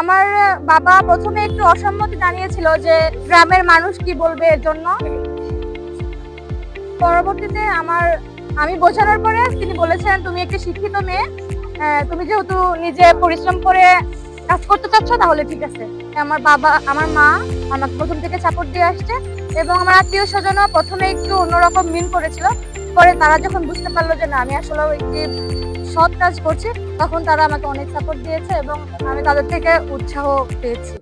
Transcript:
আমার বাবা প্রথমে একটু অসম্মতি জানিয়েছিল যে গ্রামের মানুষ কি বলবে এর জন্য। পরবর্তীতে আমার, আমি বোঝানোর পরে তিনি বলেছেন, তুমি একটি শিক্ষিত মেয়ে তুমি যেহেতু নিজে পরিশ্রম করে কাজ করতে চাচ্ছ, তাহলে ঠিক আছে। আমার বাবা, আমার মা আমাকে প্রথম থেকে সাপোর্ট দিয়ে আসছে এবং আমার আত্মীয় স্বজনও প্রথমে একটু অন্যরকম মিন করেছিল। পরে তারা যখন বুঝতে পারল যে না, আমি আসলে একটি সৎ কাজ করছি, তখন তারা আমাকে অনেক সাপোর্ট দিয়েছে এবং আমি তাদের থেকে উৎসাহ পেয়েছি।